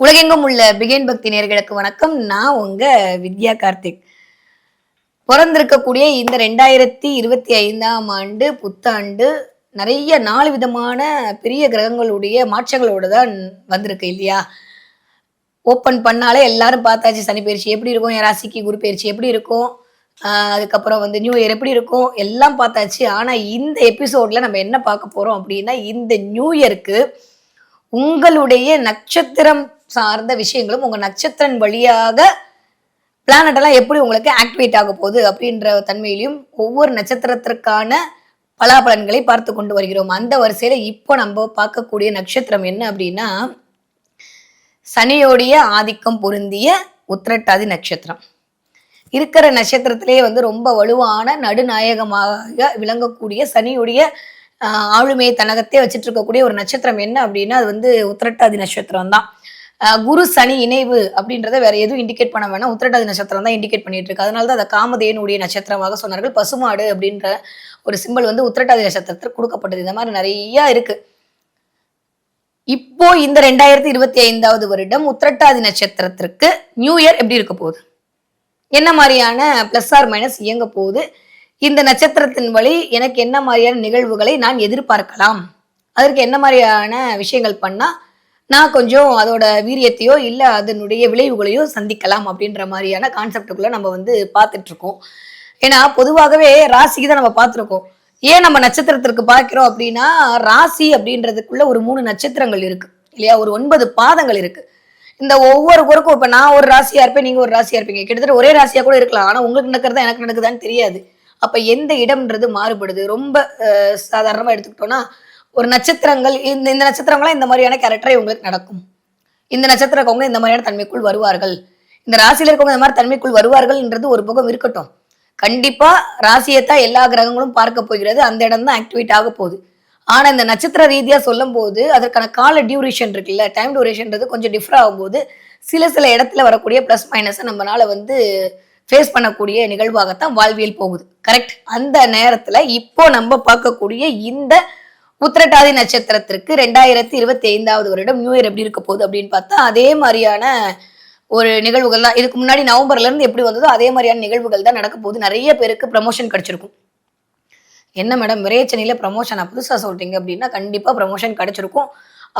உலகெங்கும் உள்ள பிகேன் பக்தி நேர்களுக்கு வணக்கம். நான் உங்க வித்யா கார்த்திக். பிறந்திருக்கக்கூடிய இந்த ரெண்டாயிரத்தி இருபத்தி ஐந்தாம் ஆண்டு புத்தாண்டு நிறைய நாலு விதமான பெரிய கிரகங்களுடைய மாற்றங்களோடு தான் வந்திருக்கு இல்லையா? ஓப்பன் பண்ணாலே எல்லாரும் பார்த்தாச்சு. சனி பயிற்சி எப்படி இருக்கும்? என் ராசிக்கு குரு பயிற்சி எப்படி இருக்கும்? அதுக்கப்புறம் வந்து நியூ இயர் எப்படி இருக்கும்? எல்லாம் பார்த்தாச்சு. ஆனால் இந்த எபிசோடில் நம்ம என்ன பார்க்க போகிறோம் அப்படின்னா இந்த நியூ இயருக்கு உங்களுடைய நட்சத்திரம் சார்ந்த விஷயங்களும் உங்க நட்சத்திரம் வழியாக பிளானட் எல்லாம் எப்படி உங்களுக்கு ஆக்டிவேட் ஆக போகுது அப்படின்ற தன்மையிலையும் ஒவ்வொரு நட்சத்திரத்திற்கான பலாபலன்களை பார்த்து கொண்டு வருகிறோம். அந்த வரிசையில இப்போ நம்ம பார்க்கக்கூடிய நட்சத்திரம் என்ன அப்படின்னா சனியோடைய ஆதிக்கம் பொருந்திய உத்திரட்டாதி நட்சத்திரம். இருக்கிற நட்சத்திரத்திலேயே வந்து ரொம்ப வலுவான நடுநாயகமாக விளங்கக்கூடிய சனியுடைய ஆஹ், ஆளுமை தனகத்தே வச்சுட்டு இருக்கக்கூடிய ஒரு நட்சத்திரம் என்ன அப்படின்னா அது வந்து உத்திரட்டாதி நட்சத்திரம் தான் குரு சனி இணைவு அப்படின்றத வேற எதுவும் இண்டிகேட் பண்ண வேணாம். உத்திரட்டாதி நட்சத்திரம் தான் இண்டிகேட் பண்ணிட்டு இருக்கு அதனால தான் அதை காமதேனுடைய நட்சத்திரமாக சொன்னார்கள். பசுமாடு அப்படின்ற ஒரு சிம்பல் வந்து உத்திரட்டாதி நட்சத்திரத்தில் கொடுக்கப்பட்டது. இந்த மாதிரி நிறைய இருக்கு. இப்போ இந்த ரெண்டாயிரத்தி இருபத்தி ஐந்தாவது வருடம் உத்திரட்டாதி நட்சத்திரத்திற்கு நியூ இயர் எப்படி இருக்க போகுது? என்ன மாதிரியான பிளஸ் ஆர் மைனஸ் இயங்க போகுது? இந்த நட்சத்திரத்தின் வழி எனக்கு என்ன மாதிரியான நிகழ்வுகளை நான் எதிர்பார்க்கலாம்? அதற்கு என்ன மாதிரியான விஷயங்கள் பண்ணா நான் கொஞ்சம் அதோட வீரியத்தையோ இல்லை அதனுடைய விளைவுகளையோ சந்திக்கலாம் அப்படின்ற மாதிரியான கான்செப்டுக்குள்ள நம்ம வந்து பார்த்துட்டு இருக்கோம் ஏன்னா பொதுவாகவே ராசிக்கு தான் நம்ம பார்த்துருக்கோம். ஏன் நம்ம நட்சத்திரத்திற்கு பார்க்கிறோம் அப்படின்னா ராசி அப்படின்றதுக்குள்ள ஒரு மூணு நட்சத்திரங்கள் இருக்கு இல்லையா? ஒரு ஒன்பது பாதங்கள் இருக்கு. இந்த ஒவ்வொரு குறுக்கும் இப்ப நான் ஒரு ராசியா இருப்பேன் நீங்க ஒரு ராசியா இருப்பீங்க. கிட்டத்தட்ட ஒரே ராசியா கூட இருக்கலாம். ஆனா உங்களுக்கு நடக்கிறதா எனக்கு நடக்குதான்னு தெரியாது. அப்போ எந்த இடம்ன்றது மாறுபடுது. ரொம்ப சாதாரணமாக எடுத்துக்கிட்டோம்னா ஒரு நட்சத்திரங்கள் இந்த இந்த நட்சத்திரங்களாம் இந்த மாதிரியான கேரக்டரை உங்களுக்கு நடக்கும். இந்த நட்சத்திரக்கவங்க இந்த மாதிரியான தன்மைக்குள் வருவார்கள். இந்த ராசியில் இருக்கவங்க இந்த மாதிரி தன்மைக்குள் வருவார்கள்ன்றது ஒரு பக்கம் இருக்கட்டும். கண்டிப்பா ராசியைத்தான் எல்லா கிரகங்களும் பார்க்க போகிறது. அந்த இடம் தான் ஆக்டிவேட் ஆக போகுது. ஆனா இந்த நட்சத்திர ரீதியா சொல்லும் போது அதற்கான கால டியூரேஷன் இருக்குல்ல டைம் டியூரேஷன்றது கொஞ்சம் டிஃபர் ஆகும்போது சில சில இடத்துல வரக்கூடிய ப்ளஸ் மைனஸை நம்மளால வந்து ஃபேஸ் பண்ணக்கூடிய நிகழ்வாகத்தான் வாழ்வியல் போகுது. கரெக்ட் அந்த நேரத்துல இப்போ நம்ம பார்க்கக்கூடிய இந்த உத்திரட்டாதி நட்சத்திரத்திற்கு ரெண்டாயிரத்தி இருபத்தி ஐந்தாவது வருடம் நியூ இயர் எப்படி இருக்க போகுது அப்படின்னு பார்த்தா அதே மாதிரியான ஒரு நிகழ்வுகள் தான். இதுக்கு முன்னாடி நவம்பர்ல இருந்து எப்படி வந்ததோ அதே மாதிரியான நிகழ்வுகள் தான் நடக்க போகுது. நிறைய பேருக்கு ப்ரமோஷன் கிடைச்சிருக்கும். என்ன மேடம் விரைச்சனில ப்ரமோஷன் புதுசாக சொல்றீங்க அப்படின்னா கண்டிப்பா ப்ரமோஷன் கிடைச்சிருக்கும்.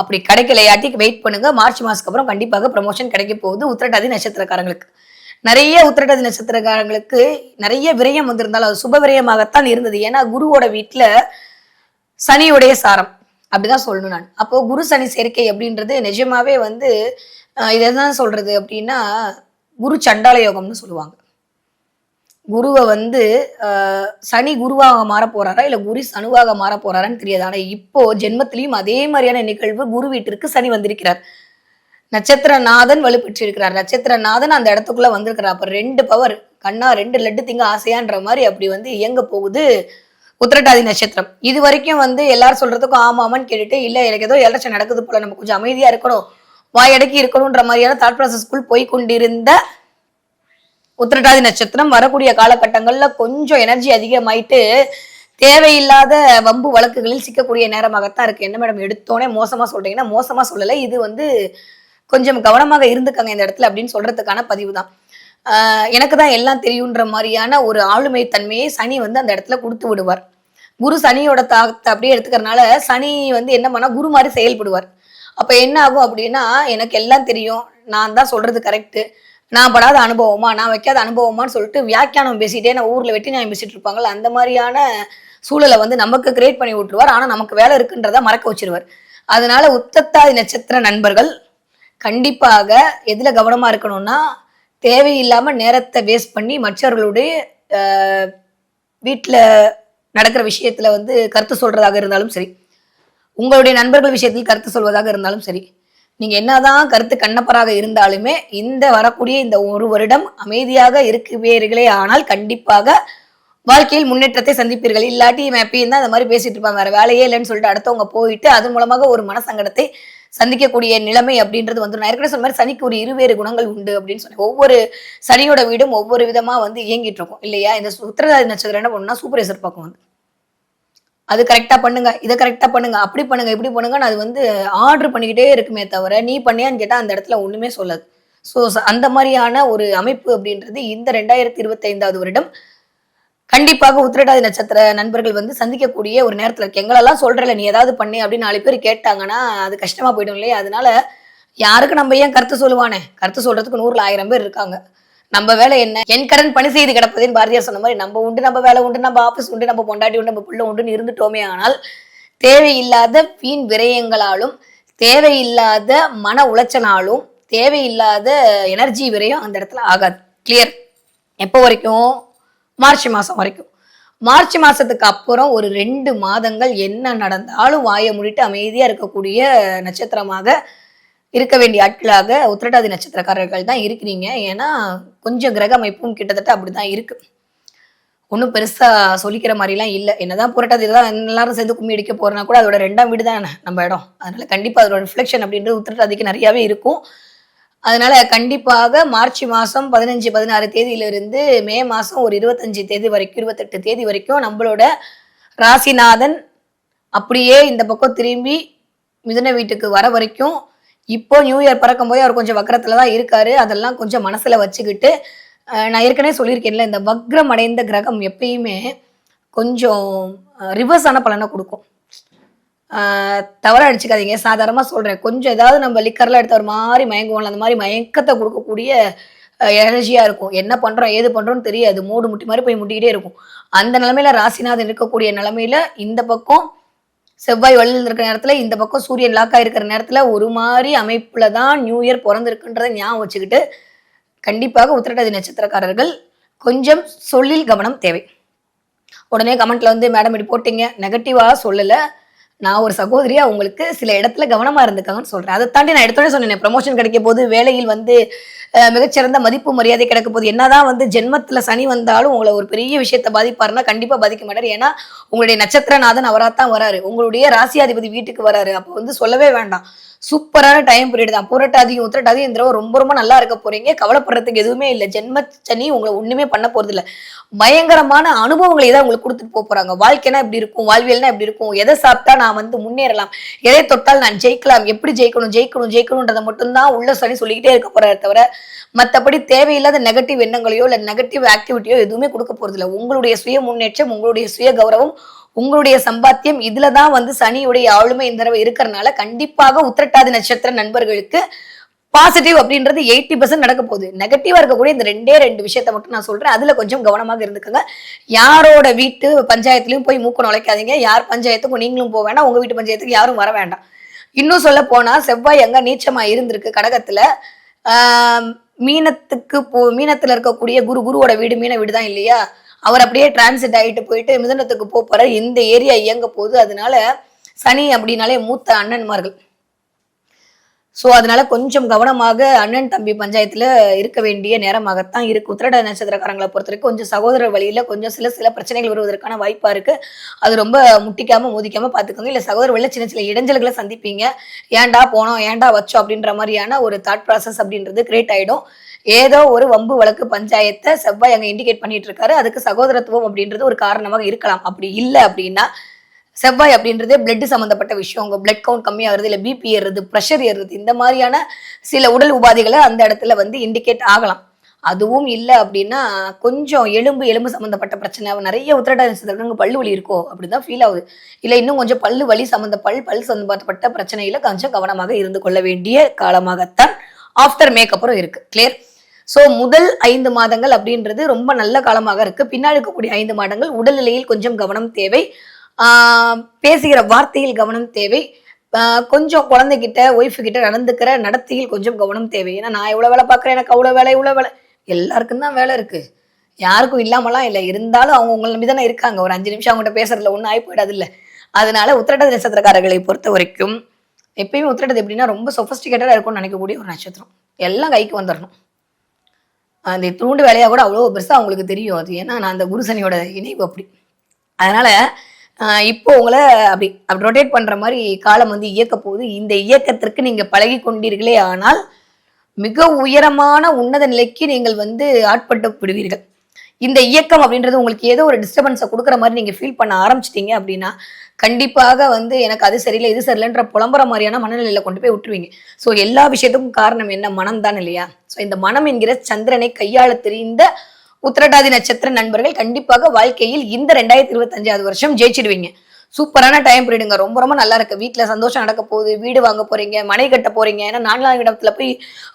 அப்படி கிடைக்கலையாட்டி வெயிட் பண்ணுங்க. மார்ச் மாசத்துக்கு அப்புறம் கண்டிப்பாக ப்ரமோஷன் கிடைக்க போகுது உத்திரட்டாதி நட்சத்திரக்காரங்களுக்கு. நிறைய உத்திரட்டாதி நட்சத்திரக்காரங்களுக்கு நிறைய விரயம் வந்திருந்தாலும் அது சுப விரயமாகத்தான் இருந்தது. ஏன்னா குருவோட வீட்டுல சனியுடைய சாரம். அப்படிதான் சொல்லணும் நான். அப்போ குரு சனி சேர்க்கை அப்படின்றது நிஜமாவே வந்து அஹ், சொல்றது அப்படின்னா குரு சண்டால யோகம்னு சொல்லுவாங்க. குருவை வந்து சனி குருவாக மாற போறாரா இல்ல குரு சனுவாக மாற போறாரான்னு தெரியாது. ஆனா இப்போ ஜென்மத்திலையும் அதே மாதிரியான நிகழ்வு குரு வீட்டிற்கு சனி வந்திருக்கிறார். நட்சத்திரநாதன் வலுப்பெற்றிருக்கிறார். நட்சத்திரநாதன் அந்த இடத்துக்குள்ள வந்திருக்கிறார். அப்ப ரெண்டு பவர் கண்ணா ரெண்டு லட்டு திங்க ஆசையான்ற மாதிரி அப்படி வந்து இயங்க போகுது உத்திரட்டாதி நட்சத்திரம். இது வரைக்கும் வந்து எல்லாரும் சொல்றதுக்கும் ஆமாமான்னு கேட்டுட்டு இல்ல எனக்கு ஏதோ எலட்சம் நடக்குது போல நம்ம கொஞ்சம் அமைதியா இருக்கணும் வாயடக்கி இருக்கணும்ன்ற மாதிரியான தாட் ப்ராசஸ்க்குள் போய் கொண்டிருந்த உத்திரட்டாதி நட்சத்திரம் வரக்கூடிய காலகட்டங்கள்ல கொஞ்சம் எனர்ஜி அதிகமாயிட்டு தேவையில்லாத வம்பு வழக்குகளில் சிக்கக்கூடிய நேரமாகத்தான் இருக்கு. என்ன மேடம் எடுத்தோடனே மோசமா சொல்றீங்கன்னா மோசமா சொல்லலை. இது வந்து கொஞ்சம் கவனமாக இருந்துக்கங்க இந்த இடத்துல அப்படின்னு சொல்றதுக்கான பதிவு தான் எனக்கு தான் எல்லாம் தெரியுன்ற மாதிரியான ஒரு ஆளுமை தன்மையை சனி வந்து அந்த இடத்துல கொடுத்து விடுவார். குரு சனியோட தாக்கத்தை அப்படியே எடுத்துக்கிறனால சனி வந்து என்ன பண்ணா குரு மாதிரி செயல்படுவார். அப்ப என்ன ஆகும் அப்படின்னா எனக்கு எல்லாம் தெரியும். நான் தான் சொல்றது கரெக்டு நான் படாத அனுபவமா நான் வைக்காத அனுபவமான்னு சொல்லிட்டு வியாக்கியானம் பேசிட்டே நான் ஊர்ல வெட்டி நான் பேசிட்டு இருப்பாங்கல்ல அந்த மாதிரியான சூழலை வந்து நமக்கு கிரியேட் பண்ணி விட்டுருவார். ஆனா நமக்கு வேலை இருக்குன்றத மறக்க வச்சிருவார். அதனால உத்தத்தாதி நட்சத்திர நண்பர்கள் கண்டிப்பாக எதுல கவனமா இருக்கணும்னா தேவையில்லாம நேரத்தை வேஸ்ட் பண்ணி மற்றவர்களுடைய வீட்டில் நடக்கிற விஷயத்துல வந்து கருத்து சொல்றதாக இருந்தாலும் சரி உங்களுடைய நண்பர்கள் விஷயத்தில் கருத்து சொல்வதாக இருந்தாலும் சரி நீங்க என்னதான் கருத்து கண்ணப்பராக இருந்தாலுமே இந்த வரக்கூடிய இந்த ஒரு வருடம் அமைதியாக இருக்குவீர்களே ஆனால் கண்டிப்பாக வாழ்க்கையில் முன்னேற்றத்தை சந்திப்பீர்கள். இல்லாட்டி இவன் எப்பயும் தான் இந்த மாதிரி பேசிட்டு இருப்பாங்க வேற வேலையே இல்லைன்னு சொல்லிட்டு அடுத்தவங்க போயிட்டு அது மூலமாக ஒரு மனசங்கடத்தை சந்திக்கக்கூடிய நிலைமை அப்படின்றது வந்து நான் ஏற்கனவே சொன்ன மாதிரி சனிக்கு ஒரு இருவேறு குணங்கள் உண்டு அப்படின்னு சொன்னேன். ஒவ்வொரு சனியோட வீடும் ஒவ்வொரு விதமா வந்து இயங்கிட்டு இருக்கும். இல்லையா? இந்த உத்திரதாதி நட்சத்திரம் என்ன பண்ணுன்னா சூப்பர் பக்கம் வந்து அது கரெக்டா பண்ணுங்க இதை கரெக்டா பண்ணுங்க அப்படி பண்ணுங்க இப்படி பண்ணுங்கன்னு அது வந்து ஆர்டர் பண்ணிக்கிட்டே இருக்குமே தவிர நீ பண்ணியான்னு கேட்டா அந்த இடத்துல ஒண்ணுமே சொல்லாது. ஸோ அந்த மாதிரியான ஒரு அமைப்பு அப்படின்றது இந்த ரெண்டாயிரத்தி இருபத்தி ஐந்தாவது வருடம் கண்டிப்பாக உத்திரட்டாதி நட்சத்திர நண்பர்கள் வந்து சந்திக்கக்கூடிய ஒரு நேரத்தில் இருக்கு. எங்களெல்லாம் சொல்றல நீ ஏதாவது பண்ணு அப்படின்னு நாலு பேர் கேட்டாங்கன்னா அது கஷ்டமா போயிடும் இல்லையா? அதனால யாருக்கு நம்ம ஏன் கருத்து சொல்லுவானே? கருத்து சொல்றதுக்கு நூறுல ஆயிரம் பேர் இருக்காங்க. நம்ம வேலை என்ன? என் கடன் பணி செய்து கிடப்பதுன்னு பாரதியார் சொன்ன மாதிரி நம்ம உண்டு நம்ம வேலை உண்டு நம்ம ஆபீஸ் உண்டு நம்ம பொண்டாட்டி உண்டு நம்ம பிள்ளை உண்டுன்னு இருந்துட்டோமே ஆனால் தேவையில்லாத வீண் விரயங்களாலும் தேவையில்லாத மன உளைச்சலாலும் தேவையில்லாத எனர்ஜி விரயம் அந்த இடத்துல ஆகாது. கிளியர் எப்போ வரைக்கும் மார்ச் மாதம் வரைக்கும். மார்ச் மாதத்துக்கு அப்புறம் ஒரு ரெண்டு மாதங்கள் என்ன நடந்தாலும் வாயை மூடிட்டு அமைதியாக இருக்கக்கூடிய நட்சத்திரமாக இருக்க வேண்டிய ஆட்களாக உத்திரட்டாதி நட்சத்திரக்காரர்கள் தான் இருக்கிறீங்க. ஏன்னா கொஞ்சம் கிரக அமைப்பும் கிட்டத்தட்ட அப்படிதான் இருக்கு. ஒன்றும் பெருசா சொல்லிக்கிற மாதிரிலாம் இல்லை. என்னதான் புரட்டாதி தான் எல்லாரும் சேர்ந்து கும்மி அடிக்க போறனா கூட அதோட ரெண்டாம் வீடு தான் நம்ம இடம். அதனால கண்டிப்பாக அதோட ரிஃப்ளெக்ஷன் அப்படின்றது உத்திரட்டாதிக்கு நிறையாவே இருக்கும். அதனால கண்டிப்பாக மார்ச் மாசம் பதினஞ்சு பதினாறு தேதியிலிருந்து மே மாசம் ஒரு இருபத்தஞ்சு தேதி வரைக்கும் இருபத்தெட்டு தேதி வரைக்கும் நம்மளோட ராசிநாதன் அப்படியே இந்த பக்கம் திரும்பி மிதுன வீட்டுக்கு வர வரைக்கும் இப்போ நியூ இயர் பறக்கும் போது அவர் கொஞ்சம் வக்கரத்துல தான் இருக்காரு. அதெல்லாம் கொஞ்சம் மனசுல வச்சுக்கிட்டு நான் ஏற்கனவே சொல்லியிருக்கேன்ல இந்த வக்ரம் அடைந்த கிரகம் எப்பயுமே கொஞ்சம் ரிவர்ஸான பலனை கொடுக்கும். தவறாக அடிச்சுக்காதீங்க சாதாரணமாக சொல்கிறேன் கொஞ்சம் ஏதாவது நம்ம லிக்கர்லாம் எடுத்த ஒரு மாதிரி மயங்குவோம்ல அந்த மாதிரி மயக்கத்தை கொடுக்கக்கூடிய எனர்ஜியாக இருக்கும். என்ன பண்ணுறோம் ஏது பண்ணுறோம்னு தெரியாது. மூடு முட்டி மாதிரி போய் முட்டிக்கிட்டே இருக்கும். அந்த நிலமையில ராசிநாதன் இருக்கக்கூடிய நிலமையில இந்த பக்கம் செவ்வாய் வழியில் இருக்கிற நேரத்தில் இந்த பக்கம் சூரியன் லாக்காக இருக்கிற நேரத்தில் ஒரு மாதிரி அமைப்பில் தான் நியூ இயர் பிறந்திருக்குன்றதை ஞாபகம் வச்சுக்கிட்டு கண்டிப்பாக உத்திரட்டாதி நட்சத்திரக்காரர்கள் கொஞ்சம் சொல்லில் கவனம் தேவை. உடனே கமெண்ட்ல வந்து மேடம் இப்படி போட்டீங்க. நெகட்டிவாக சொல்லலை. நான் ஒரு சகோதரியா உங்களுக்கு சில இடத்துல கவனமா இருந்துக்காங்கன்னு சொல்றேன். அதை தாண்டி நான் எடுத்தோடனே சொன்னேன் ப்ரமோஷன் கிடைக்க போது வேலையில் வந்து மிகச்சிறந்த மதிப்பு மரியாதை கிடைக்க போது என்னதான் வந்து ஜென்மத்துல சனி வந்தாலும் உங்களை ஒரு பெரிய விஷயத்தை பாதிப்பாருன்னா கண்டிப்பா பாதிக்க மாட்டார். ஏன்னா உங்களுடைய நட்சத்திரநாதன் அவராத்தான் வராரு. உங்களுடைய ராசியாதிபதி வீட்டுக்கு வராரு. அப்போ வந்து சொல்லவே வேண்டாம். சூப்பரான டைம் பீரியட் தான். புரட்டாதியும் உத்திரட்டாதியும் இந்த தடவை ரொம்ப ரொம்ப நல்லா இருக்க போறீங்க. கவலைப்படுறதுக்கு எதுவுமே இல்லை. ஜென்ம சனி உங்களை ஒண்ணுமே பண்ண போறது இல்ல. பயங்கரமான அனுபவங்களை தான் உங்களுக்கு கொடுத்துட்டு போக போறாங்க. வாழ்க்கைனா எப்படி இருக்கும்? வாழ்வியல்னா எப்படி இருக்கும்? எதை சாப்பிட்டா நான் வந்து முன்னேறலாம்? எதை தொட்டால் நான் ஜெயிக்கலாம்? எப்படி ஜெயிக்கணும்? ஜெயிக்கணும் ஜெயிக்கணும்ன்றதை மட்டும்தான் உள்ள சனி சொல்லிக்கிட்டே இருக்க போறாரு தவிர மத்தபடி தேவையில்லாத நெகட்டிவ் எண்ணங்களையோ இல்ல நெகட்டிவ் ஆக்டிவிட்டியோ எதுவுமே கொடுக்க போறது இல்லை. உங்களுடைய சுய முன்னேற்றம் உங்களுடைய சுய கௌரவம் உங்களுடைய சம்பாத்தியம் இதுல தான் வந்து சனியுடைய ஆளுமை இந்த தடவை இருக்கிறனால கண்டிப்பாக உத்திரட்டாதி நட்சத்திர நண்பர்களுக்கு பாசிட்டிவ் அப்படின்றது எயிட்டி பர்சன்ட் நடக்க போகுது. நெகட்டிவா இருக்கக்கூடிய இந்த ரெண்டே ரெண்டு விஷயத்த மட்டும் நான் சொல்றேன். அதுல கொஞ்சம் கவனமாக இருந்துக்கோங்க. யாரோட வீட்டு பஞ்சாயத்துலயும் போய் மூக்க நுழைக்காதீங்க. யார் பஞ்சாயத்துக்கும் நீங்களும் போக வேண்டாம் உங்க வீட்டு பஞ்சாயத்துக்கு யாரும் வர வேண்டாம். இன்னும் சொல்ல போனா செவ்வாய் அங்கே நீச்சமா இருந்திருக்கு கடகத்துல. ஆஹ் மீனத்துக்கு போ மீனத்துல இருக்கக்கூடிய குரு குருவோட வீடு மீன வீடு தான் இல்லையா? அவர் அப்படியே டிரான்சிட் ஆகிட்டு போயிட்டு மிதனத்துக்கு போக இந்த ஏரியா இயங்க போகுது. அதனால சனி அப்படின்னாலே மூத்த அண்ணன்மார்கள். ஸோ அதனால கொஞ்சம் கவனமாக அண்ணன் தம்பி பஞ்சாயத்தில் இருக்க வேண்டிய நேரமாகத்தான் இருக்கு. உத்திரட நட்சத்திரக்காரங்களை பொறுத்த வரைக்கும் கொஞ்சம் சகோதரர் வழியில் கொஞ்சம் சில சில பிரச்சனைகள் வருவதற்கான வாய்ப்பாக இருக்கு. அது ரொம்ப முட்டிக்காம மோதிக்காம பார்த்துக்கோங்க இல்லை சகோதர வழியில் சின்ன சின்ன இடைஞ்சல்களை சந்திப்பீங்க. ஏன்டா போனோம் ஏன்டா வச்சோம் அப்படின்ற மாதிரியான ஒரு தாட் ப்ராசஸ் அப்படின்றது கிரியேட் ஆகிடும் ஏதோ ஒரு வம்பு வழக்கு பஞ்சாயத்தை செவ்வாய் அங்க இண்டிகேட் பண்ணிட்டு இருக்காரு. அதுக்கு சகோதரத்துவம் அப்படின்றது ஒரு காரணமாக இருக்கலாம். அப்படி இல்லை அப்படின்னா செவ்வாய் அப்படின்றது பிளட் சம்மந்தப்பட்ட விஷயம். உங்க பிளட் கவுண்ட் கம்மியாகிறது இல்லை பிபி ஏறுறது ப்ரெஷர் ஏறுறது இந்த மாதிரியான சில உடல் உபாதைகளை அந்த இடத்துல வந்து இண்டிகேட் ஆகலாம். அதுவும் இல்லை அப்படின்னா கொஞ்சம் எலும்பு எலும்பு சம்மந்தப்பட்ட பிரச்சனை. நிறைய உத்திரட்டாதி நட்சத்திரங்களுக்கு பல்லு வலி இருக்கோ அப்படிதான் ஃபீல் ஆகுது. இல்லை இன்னும் கொஞ்சம் பல்லு வலி சம்மந்த பல் பல் சம்மந்தப்பட்ட பிரச்சனையில கொஞ்சம் கவனமாக இருந்து கொள்ள வேண்டிய காலமாகத்தான் ஆஃப்டர் மேக் இருக்குது இருக்கு. கிளியர் ஸோ முதல் ஐந்து மாதங்கள் அப்படின்றது ரொம்ப நல்ல காலமாக இருக்கு. பின்னாடி இருக்கக்கூடிய ஐந்து மாதங்கள் உடல்நிலையில் கொஞ்சம் கவனம் தேவை. பேசுகிற வார்த்தையில் கவனம் தேவை. கொஞ்சம் குழந்தைகிட்ட ஒய்ஃபு கிட்ட நடந்துக்கிற நடத்தியில் கொஞ்சம் கவனம் தேவை. ஏன்னா நான் எவ்வளோ வேலை பார்க்குறேன் எனக்கு அவ்வளோ வேலை இவ்வளோ வேலை. எல்லாருக்கும் தான் வேலை இருக்கு. யாருக்கும் இல்லாமலாம் இல்லை. இருந்தாலும் அவங்க உங்களை நம்பி தானே இருக்காங்க. ஒரு அஞ்சு நிமிஷம் அவங்ககிட்ட பேசுறதுல ஒன்றும் ஆகி போயிடாது இல்லை அதனால உத்திரட்ட நட்சத்திரக்காரர்களை பொறுத்த வரைக்கும் எப்பயுமே உத்திரட்டது எப்படின்னா ரொம்ப சொஃபஸ்டிகேட்டடாக இருக்கும்னு நினைக்கக்கூடிய ஒரு நட்சத்திரம். எல்லாம் கைக்கு வந்துடணும் அந்த தூண்டு வேலையாக கூட அவ்வளோ பெருசாக அவங்களுக்கு தெரியும். அது ஏன்னா நான் அந்த குருசனியோட இணைவு அப்படி. அதனால் இப்போ உங்களை அப்படி அப்படி ரொட்டேட் பண்ணுற மாதிரி காலம் வந்து இயக்க போகுது. இந்த இயக்கத்திற்கு நீங்கள் பழகி கொண்டீர்களே ஆனால் மிக உயரமான உன்னத நிலைக்கு நீங்கள் வந்து ஆட்பட்டு விடுவீர்கள். இந்த இயக்கம் அப்படின்றது உங்களுக்கு ஏதோ ஒரு டிஸ்டர்பன்ஸை கொடுக்குற மாதிரி நீங்கள் ஃபீல் பண்ண ஆரம்பிச்சிட்டீங்க அப்படின்னா கண்டிப்பாக வந்து எனக்கு அது சரியில்லை இது சரியில்லைன்ற புலம்புற மாதிரியான மனநிலையில் கொண்டு போய் விட்டுருவீங்க. ஸோ எல்லா விஷயத்துக்கும் காரணம் என்ன? மனம் தான் இல்லையா? ஸோ இந்த மனம் என்கிற சந்திரனை கையாள தெரிந்த உத்திரட்டாதி நட்சத்திர நண்பர்கள் கண்டிப்பாக வாழ்க்கையில் இந்த ரெண்டாயிரத்தி இருபத்தஞ்சாவது வருஷம் ஜெயிச்சிடுவீங்க. சூப்பரான டைம் பீரியடுங்க ரொம்ப ரொம்ப நல்லா இருக்கு. வீட்ல சந்தோஷம் நடக்க போகுது. வீடு வாங்க போறீங்க மனை கட்ட போறீங்க. ஏன்னா நான்காம் இடத்துல போய்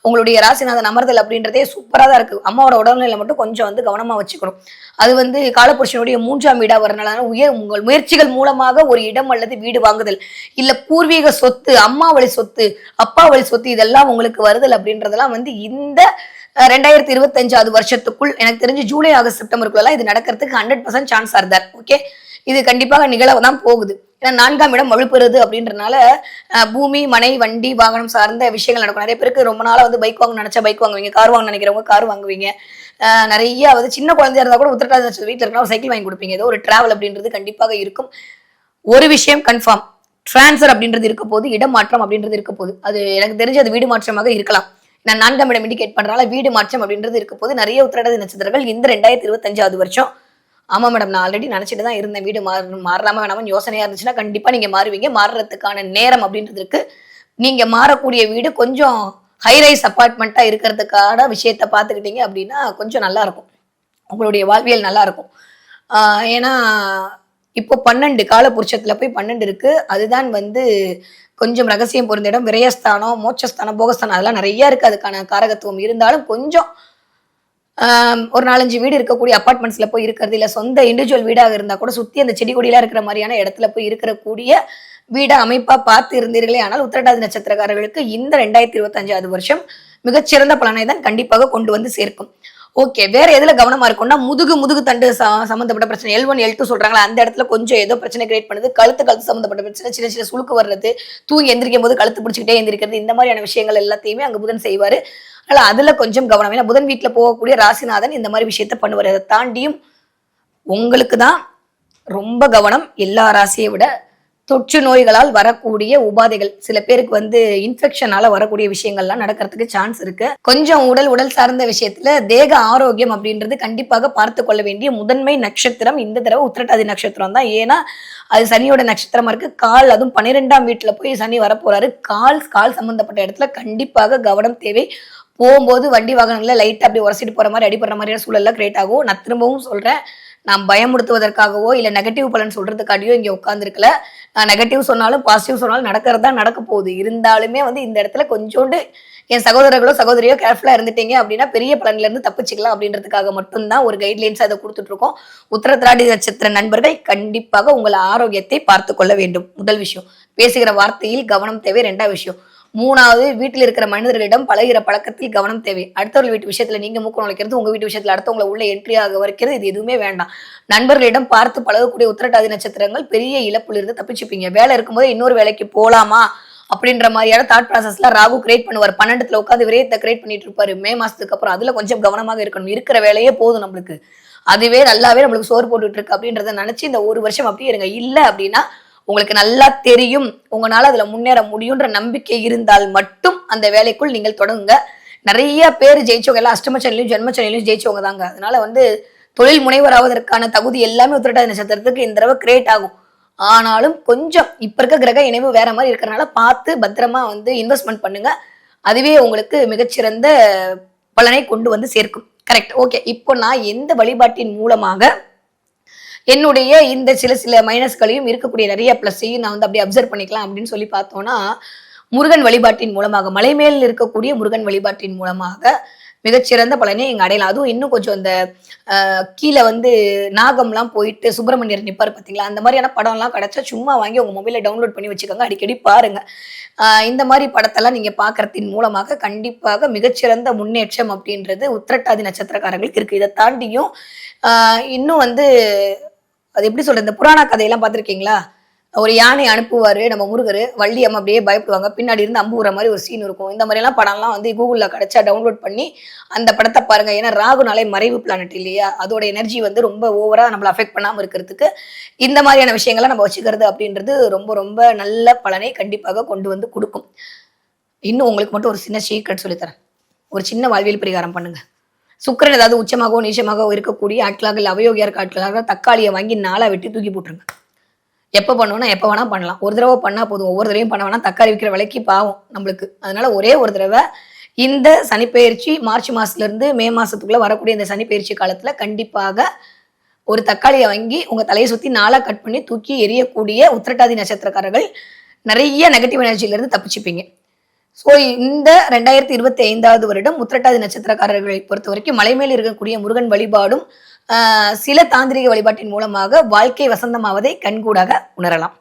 உங்களுடைய ராசிநாதன் அமர்தல் அப்படின்றதே சூப்பரா தான் இருக்கு. அம்மாவோட உடல்நிலை மட்டும் கொஞ்சம் வந்து கவனமா வச்சுக்கணும். அது வந்து காலப்புருஷனுடைய மூன்றாம் வீடா வரனால உயர் உங்கள் முயற்சிகள் மூலமாக ஒரு இடம் அல்லது வீடு வாங்குதல். இல்ல பூர்வீக சொத்து அம்மா வழி சொத்து அப்பா வழி சொத்து இதெல்லாம் உங்களுக்கு வருதல் அப்படின்றதெல்லாம் வந்து இந்த ரெண்டாயிரத்தி இருபத்தஞ்சாவது வருஷத்துக்குள் எனக்கு தெரிஞ்சு ஜூலை ஆகஸ்ட் செப்டம்பருக்குள்ள இது நடக்கிறதுக்கு hundred percent chance or there okay இது கண்டிப்பாக நிகழ தான் போகுது. ஏன்னா நான்காம் இடம் வலுப்பெறுது அப்படின்றனால பூமி மனை வண்டி வாகனம் சார்ந்த விஷயங்கள் நடக்கும். நிறைய பேருக்கு ரொம்ப நாளாக வந்து பைக் வாங்க நினச்சா பைக் வாங்குவீங்க கார் வாங்க நினைக்கிறவங்க கார் வாங்குவீங்க. நிறைய வந்து சின்ன குழந்தையா இருந்தால் கூட உத்திரட்டாதி வீட்டில் இருக்கா ஒரு சைக்கிள் வாங்கி கொடுப்பீங்க. ஏதோ ஒரு டிராவல் அப்படின்றது கண்டிப்பாக இருக்கும். ஒரு விஷயம் கன்ஃபார்ம் டிரான்ஸ்ஃபர் அப்படின்றது இருக்க போது இடமாற்றம் அப்படின்றது இருக்க போது. அது எனக்கு தெரிஞ்சு அது வீடு மாற்றமாக இருக்கலாம். நான் நான்காம் இடம் இண்டிகேட் பண்றதால வீடு மாற்றம் அப்படின்றது இருக்க போது நிறைய உத்திரடாதி நட்சத்திரங்கள் இந்த ரெண்டாயிரத்தி இருபத்தஞ்சாவது வருஷம் ஆமாம் மேடம் நான் ஆல்ரெடி நினச்சிட்டு தான் இருந்தேன். வீடு மாறணும் மாறலாமா வேணாமனு யோசனையாக இருந்துச்சுன்னா கண்டிப்பாக நீங்கள் மாறுவீங்க. மாறுறதுக்கான நேரம் அப்படின்றது நீங்கள் மாறக்கூடிய வீடு கொஞ்சம் ஹைரைஸ் அப்பார்ட்மெண்ட்டாக இருக்கிறதுக்கான விஷயத்த பார்த்துக்கிட்டீங்க அப்படின்னா கொஞ்சம் நல்லாயிருக்கும் உங்களுடைய வாழ்வியல் நல்லாயிருக்கும் ஏன்னா இப்போ பன்னெண்டு காலபுருஷத்துல போய் பன்னெண்டு இருக்குது அதுதான் வந்து கொஞ்சம் ரகசியம் பொருந்த இடம். விரயஸ்தானம் மோட்சஸ்தானம் போகஸ்தானம் அதெல்லாம் நிறைய இருக்குது அதுக்கான காரகத்துவம் இருந்தாலும் கொஞ்சம் ஒரு நாலஞ்சு வீடு இருக்கக்கூடிய அப்பார்ட்மெண்ட்ஸ்ல போய் இருக்கிறது இல்லை சொந்த இண்டிவிஜுவல் வீடாக இருந்தால் கூட சுற்றி அந்த செடி கொடியெல்லாம் இருக்கிற மாதிரியான இடத்துல போய் இருக்கக்கூடிய வீடை அமைப்பா பார்த்து இருந்தீர்களே ஆனால் உத்திரட்டாதி நட்சத்திரக்காரர்களுக்கு இந்த ரெண்டாயிரத்தி இருபத்தஞ்சாவது வருஷம் மிகச்சிறந்த பலனை தான் கண்டிப்பாக கொண்டு வந்து சேர்க்கும். ஓகே வேற எதுல கவனமா இருக்கும்னா முதுகு முதுகு தண்டு ச- சம்பந்தப்பட்ட பிரச்சனை. எல் ஒன் எல் டூ சொல்றாங்களா அந்த இடத்துல கொஞ்சம் ஏதோ பிரச்சனை கிரியேட் பண்ணுது. கழுத்து கழுத்து சம்பந்தப்பட்ட பிரச்சனை சின்ன சின்ன சுழுக்கு வர்றது தூங்கி எந்திரிக்கும் போது கழுத்து பிடிச்சிக்கிட்டே எந்திரிக்கிறது இந்த மாதிரியான விஷயங்கள் எல்லாத்தையுமே அங்க புதன் செய்வாரு. அதனால அதுல கொஞ்சம் கவனம். ஏன்னா புதன் வீட்டுல போகக்கூடிய ராசிநாதன் இந்த மாதிரி விஷயத்த பண்ணுவார். அதை தாண்டியும் உங்களுக்கு தான் ரொம்ப கவனம். எல்லா ராசியை விட தொற்று நோய்களால் வரக்கூடிய உபாதைகள். சில பேருக்கு வந்து இன்ஃபெக்ஷனால வரக்கூடிய விஷயங்கள்லாம் நடக்கிறதுக்கு சான்ஸ் இருக்கு. கொஞ்சம் உடல் உடல் சார்ந்த விஷயத்துல தேக ஆரோக்கியம் அப்படின்றது கண்டிப்பாக பார்த்து கொள்ள வேண்டிய முதன்மை நட்சத்திரம். இந்த தடவை உத்திரட்டாதி நட்சத்திரம் தான். ஏன்னா அது சனியோட நட்சத்திரமா இருக்கு. கால் அதுவும் பன்னிரெண்டாம் வீட்டுல போய் சனி வரப்போறாரு. கால் கால் சம்பந்தப்பட்ட இடத்துல கண்டிப்பாக கவனம் தேவை. போகும்போது வண்டி வாகனங்களை லைட்டாக அப்படி உரசிட்டு போற மாதிரி அடிப்படுற மாதிரியான சூழல்லாம் கிரியேட் ஆகும். நான் திரும்பவும் சொல்றேன். நான் பயமுடுத்துவதற்காகவோ இல்லை நெகட்டிவ் பலன் சொல்றதுக்காடியோ இங்கே உட்காந்துருக்கல நான் நெகட்டிவ் சொன்னாலும் பாசிட்டிவ் சொன்னாலும் நடக்கிறது தான் நடக்க போகுது. இருந்தாலுமே வந்து இந்த இடத்துல கொஞ்சோண்டு என் சகோதரர்களோ சகோதரியோ கேர்ஃபுல்லாக இருந்துட்டீங்க அப்படின்னா பெரிய பலன்ல இருந்து தப்பிச்சுக்கலாம் அப்படின்றதுக்காக மட்டும்தான் ஒரு கைட்லைன்ஸ் அதை கொடுத்துட்டு இருக்கோம் உத்தரத்திராடி நட்சத்திர நண்பர்கள் கண்டிப்பாக உங்கள் ஆரோக்கியத்தை பார்த்து கொள்ள வேண்டும். முதல் விஷயம் பேசுகிற வார்த்தையில் கவனம் தேவை. ரெண்டாவது விஷயம் மூணாவது வீட்டில் இருக்கிற மனிதர்களிடம் பழகிற பழக்கத்தில் கவனம் தேவை. அடுத்தவர்கள் வீட்டு விஷயத்துல நீங்க மூக்க நுழைக்கிறது உங்க வீட்டு விஷயத்துல அடுத்தவங்களை உள்ள என்ட்ரி ஆக வரைக்கிறது இது எதுவுமே வேண்டாம். நண்பர்களிடம் பார்த்து பழகக்கூடிய உத்திரட்டாதி நட்சத்திரங்கள் பெரிய இழப்புல இருந்து தப்பிச்சுப்பீங்க. வேலை இருக்கும்போது இன்னொரு வேலைக்கு போலாமா? அப்படின்ற மாதிரியான தாட் ப்ராசஸ்ல ராகு கிரியேட் பண்ணுவார். பன்னெண்டுல உட்காந்து விரயத்தை கிரியேட் பண்ணிட்டு இருப்பாரு. மே மாசத்துக்கு அப்புறம் அதுல கொஞ்சம் கவனமாக இருக்கணும். இருக்கிற வேலையே போதும் நம்மளுக்கு. அதுவே நல்லாவே நம்மளுக்கு சோறு போட்டுட்டு இருக்கு அப்படின்றத நினைச்சு இந்த ஒரு வருஷம் அப்படியே இருங்க. இல்ல அப்படின்னா உங்களுக்கு நல்லா தெரியும். உங்களால அதுல முன்னேற முடியுன்ற நம்பிக்கை இருந்தால் மட்டும் அந்த வேலைக்குள் நீங்கள் தொடங்குங்க. நிறைய பேர் ஜெயிச்சவங்க எல்லாம் அஷ்டமச்சனிலையும் ஜென்மச்சனிலையும் ஜெயிச்சவங்க தாங்க. அதனால வந்து தொழில் முனைவராவதற்கான தகுதி எல்லாமே உத்திரட்டாதி நட்சத்திரத்துக்கு இந்த தடவை கிரியேட் ஆகும். ஆனாலும் கொஞ்சம் இப்ப இருக்க கிரக இணைவு வேற மாதிரி இருக்கிறனால பார்த்து பத்திரமா வந்து இன்வெஸ்ட்மெண்ட் பண்ணுங்க. அதுவே உங்களுக்கு மிகச்சிறந்த பலனை கொண்டு வந்து சேர்க்கும். கரெக்ட் ஓகே இப்போ நான் எந்த வழிபாட்டின் மூலமாக என்னுடைய இந்த சில சில மைனஸ்களையும் இருக்கக்கூடிய நிறைய ப்ளஸ்ஸையும் நான் வந்து அப்படியே அப்சர்வ் பண்ணிக்கலாம் அப்படின்னு சொல்லி பார்த்தோம்னா முருகன் வழிபாட்டின் மூலமாக மலை மேல் இருக்கக்கூடிய முருகன் வழிபாட்டின் மூலமாக மிகச்சிறந்த பலனை எங்கள் அடையலாம். அதுவும் இன்னும் கொஞ்சம் அந்த கீழே வந்து நாகம்லாம் போயிட்டு சுப்பிரமணியர் நிப்பார் பார்த்தீங்களா? அந்த மாதிரியான படம்லாம் கிடச்சா சும்மா வாங்கி உங்கள் மொபைலில் டவுன்லோட் பண்ணி வச்சுக்கோங்க. அடிக்கடி பாருங்கள் இந்த மாதிரி படத்தெல்லாம் நீங்கள் பார்க்குறதின் மூலமாக கண்டிப்பாக மிகச்சிறந்த முன்னேற்றம் அப்படின்றது உத்திரட்டாதி நட்சத்திரக்காரங்களுக்கு இருக்குது இதை தாண்டியும் இன்னும் வந்து அது எப்படி சொல்றது? இந்த புராண கதையெல்லாம் பார்த்துருக்கீங்களா? ஒரு யானை அனுப்புவாரு நம்ம முருகர் வள்ளி அம்மா அப்படியே பயப்படுவாங்க. பின்னாடி இருந்து அம்பு விடுற மாதிரி ஒரு சீன் இருக்கும். இந்த மாதிரிலாம் படம்லாம் வந்து கூகுளில் கிடைச்சா டவுன்லோட் பண்ணி அந்த படத்தை பாருங்க. ஏன்னா ராகுனாலே மறைவு பிளானட் இல்லையா? அதோட எனர்ஜி வந்து ரொம்ப ஓவராக நம்மளை அஃபெக்ட் பண்ணாமல் இருக்கிறதுக்கு இந்த மாதிரியான விஷயங்களை நம்ம வச்சுக்கிறது அப்படின்றது ரொம்ப ரொம்ப நல்ல பலனை கண்டிப்பாக கொண்டு வந்து கொடுக்கும். இன்னும் உங்களுக்கு மட்டும் ஒரு சின்ன சீக்ரெட் சொல்லித்தரேன். ஒரு சின்ன வாழ்வியல் பரிகாரம் பண்ணுங்கள் சுக்கரன் ஏதாவது உச்சமாகவோ நீச்சமாகவோ இருக்கக்கூடிய ஆட்களாக இல்லை அவயோகியா ஆட்களாக தக்காளியை வாங்கி நாளா வெட்டி தூக்கி போட்டுருங்க. எப்போ பண்ணுவோம்னா எப்போ வேணால் பண்ணலாம். ஒரு தடவை பண்ணால் போதும். ஒவ்வொரு தடவையும் பண்ண வேணால் தக்காளி விற்கிற விலைக்கு பாவம் நம்மளுக்கு. அதனால ஒரே ஒரு தடவை இந்த சனிப்பெயர்ச்சி மார்ச் மாதத்துலேருந்து மே மாதத்துக்குள்ளே வரக்கூடிய இந்த சனிப்பெயர்ச்சி காலத்தில் கண்டிப்பாக ஒரு தக்காளியை வாங்கி உங்கள் தலையை சுற்றி நாளாக கட் பண்ணி தூக்கி எரியக்கூடிய உத்திரட்டாதி நட்சத்திரக்காரர்கள் நிறைய நெகட்டிவ் எனர்ஜிலேருந்து தப்பிச்சுப்பீங்க. ஸோ இந்த ரெண்டாயிரத்தி இருபத்தி ஐந்தாவது வருடம் உத்திரட்டாதி நட்சத்திரக்காரர்களை பொறுத்த வரைக்கும் மலை மேல் இருக்கக்கூடிய முருகன் வழிபாடும் சில தாந்திரிக வழிபாட்டின் மூலமாக வாழ்க்கை வசந்தமாவதை கண்கூடாக உணரலாம்.